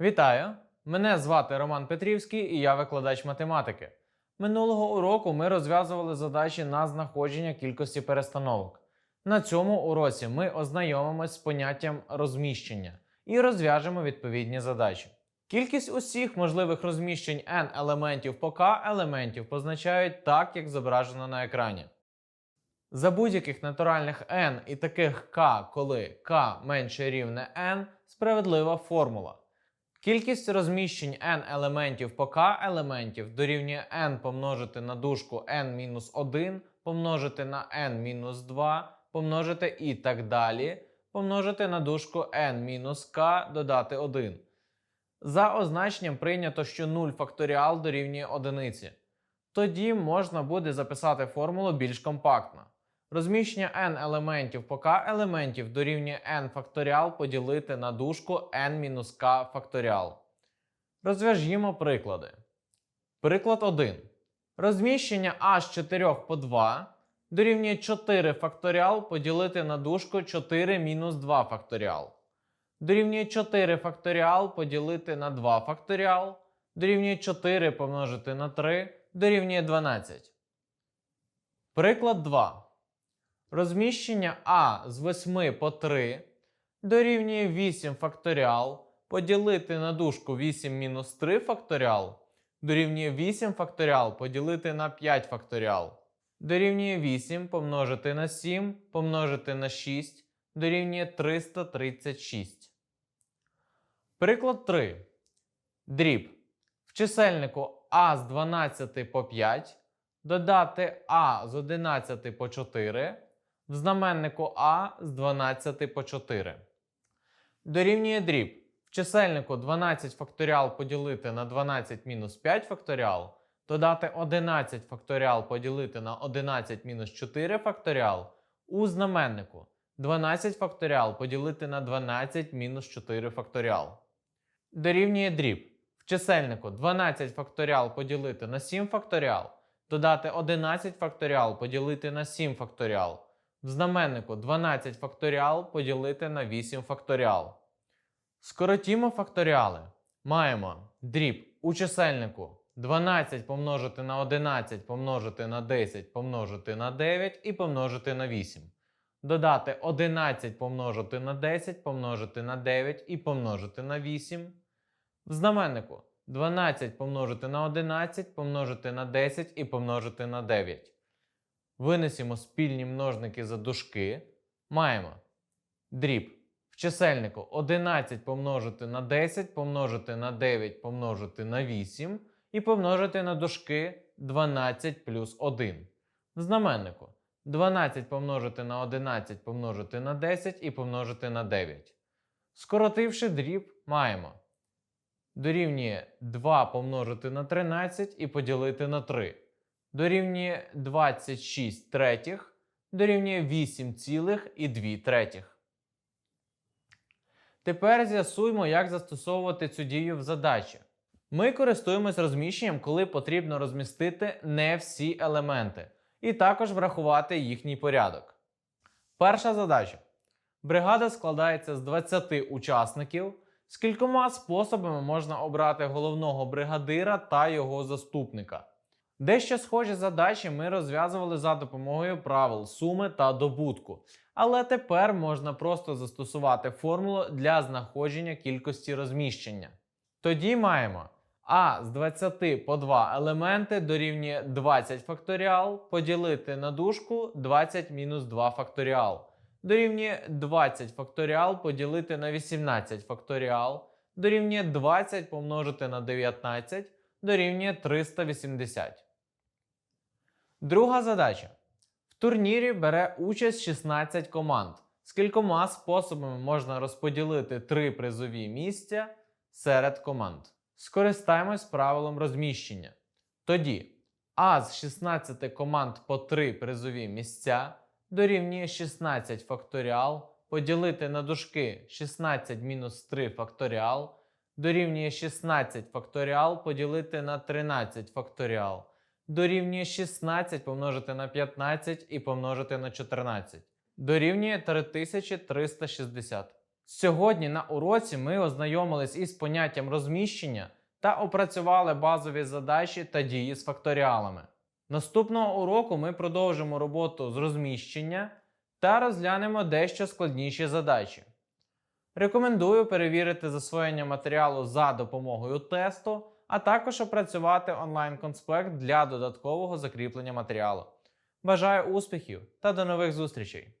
Вітаю! Мене звати Роман Петрівський і я викладач математики. Минулого уроку ми розв'язували задачі на знаходження кількості перестановок. На цьому уроці ми ознайомимось з поняттям розміщення і розв'яжемо відповідні задачі. Кількість усіх можливих розміщень n елементів по k елементів позначають так, як зображено на екрані. За будь-яких натуральних n і таких k, коли k менше рівне n, справедлива формула. Кількість розміщень n елементів по k елементів дорівнює n помножити на дужку n-1 помножити на n-2 помножити і так далі, помножити на дужку n-k додати 1. За означенням прийнято, що 0 факторіал дорівнює 1. Тоді можна буде записати формулу більш компактно. Розміщення n елементів по k елементів дорівнює n факторіал поділити на дужку n-k факторіал. Розв'яжімо приклади. Приклад 1. Розміщення a з 4 по 2 дорівнює 4 факторіал поділити на дужку 4 мінус 2 факторіал. Дорівнює 4 факторіал поділити на 2 факторіал. Дорівнює 4 помножити на 3 дорівнює 12. Приклад 2. Розміщення а з 8 по 3 дорівнює 8 факторіал поділити на дужку 8 мінус 3 факторіал дорівнює 8 факторіал поділити на 5 факторіал. Дорівнює 8 помножити на 7 помножити на 6 дорівнює 336. Приклад 3. Дріб. В чисельнику а з 12 по 5 додати а з 11 по 4 в знаменнику а з 12 по 4. Дорівнює дріб. В чисельнику 12 факторіал поділити на 12 мінус 5 факторіал, додати 11 факторіал поділити на 11 мінус 4 факторіал у знаменнику 12 факторіал поділити на 12 мінус 4 факторіал. Дорівнює дріб. В чисельнику 12 факторіал поділити на 7 факторіал, додати 11 факторіал поділити на 7 факторіал. В знаменнику 12 факторіал поділити на 8 факторіал. Скоротімо факторіали. Маємо дріб у чисельнику 12 помножити на 11 помножити на 10 помножити на 9 і помножити на 8. Додати 11 помножити на 10 помножити на 9 і помножити на 8. В знаменнику 12 помножити на 11 помножити на 10 і помножити на 9. Винесемо спільні множники за дужки. Маємо дріб в чисельнику 11 помножити на 10 помножити на 9 помножити на 8 і помножити на дужки 12 плюс 1. В знаменнику 12 помножити на 11 помножити на 10 і помножити на 9. Скоротивши дріб, маємо дорівнює 2 помножити на 13 і поділити на 3. Дорівнює 26 третіх, дорівнює 8 цілих і 2 третіх. Тепер з'ясуємо, як застосовувати цю дію в задачі. Ми користуємось розміщенням, коли потрібно розмістити не всі елементи, і також врахувати їхній порядок. Перша задача. Бригада складається з 20 учасників. З кількома способами можна обрати головного бригадира та його заступника. Дещо схожі задачі ми розв'язували за допомогою правил суми та добутку. Але тепер можна просто застосувати формулу для знаходження кількості розміщення. Тоді маємо а з 20 по 2 елементи дорівнює 20 факторіал поділити на дужку 20 мінус 2 факторіал. Дорівнює 20 факторіал поділити на 18 факторіал. Дорівнює 20 помножити на 19 дорівнює 380. Друга задача. В турнірі бере участь 16 команд. З кількома способами можна розподілити три призові місця серед команд. Скористаємось правилом розміщення. Тоді А з 16 команд по 3 призові місця дорівнює 16 факторіал поділити на дужки 16 мінус 3 факторіал дорівнює 16 факторіал поділити на 13 факторіал дорівнює 16 помножити на 15 і помножити на 14. Дорівнює 3360. Сьогодні на уроці ми ознайомились із поняттям розміщення та опрацювали базові задачі та дії з факторіалами. Наступного уроку ми продовжимо роботу з розміщення та розглянемо дещо складніші задачі. Рекомендую перевірити засвоєння матеріалу за допомогою тесту, а також опрацювати онлайн-конспект для додаткового закріплення матеріалу. Бажаю успіхів та до нових зустрічей!